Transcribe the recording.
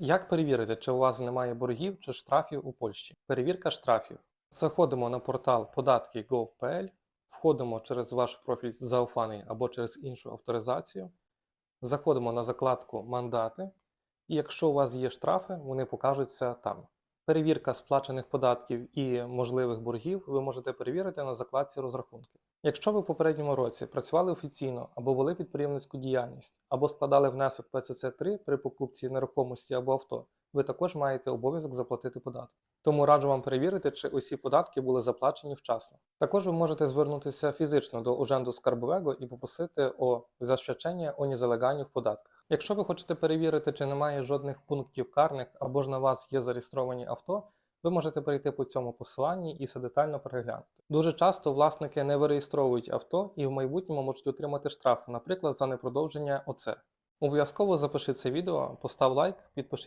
Як перевірити, чи у вас немає боргів чи штрафів у Польщі? Перевірка штрафів. Заходимо на портал податки.gov.pl, входимо через ваш профіль зауфаний або через іншу авторизацію, заходимо на закладку Мандати, і якщо у вас є штрафи, вони покажуться там. Перевірка сплачених податків і можливих боргів ви можете перевірити на закладці розрахунки. Якщо ви в попередньому році працювали офіційно або вели підприємницьку діяльність, або складали внесок ПЦЦ-3 при покупці нерухомості або авто, ви також маєте обов'язок заплатити податок. Тому раджу вам перевірити, чи усі податки були заплачені вчасно. Також ви можете звернутися фізично до Уженду Скарбовего і попросити о засвідчення о незалегальних податках. Якщо ви хочете перевірити, чи немає жодних пунктів карних або ж на вас є зареєстровані авто, ви можете перейти по цьому посиланні і все детально переглянути. Дуже часто власники не виреєстровують авто і в майбутньому можуть отримати штрафи, наприклад, за непродовження ОЦ. Обов'язково запиши це відео, постав лайк, підпишись.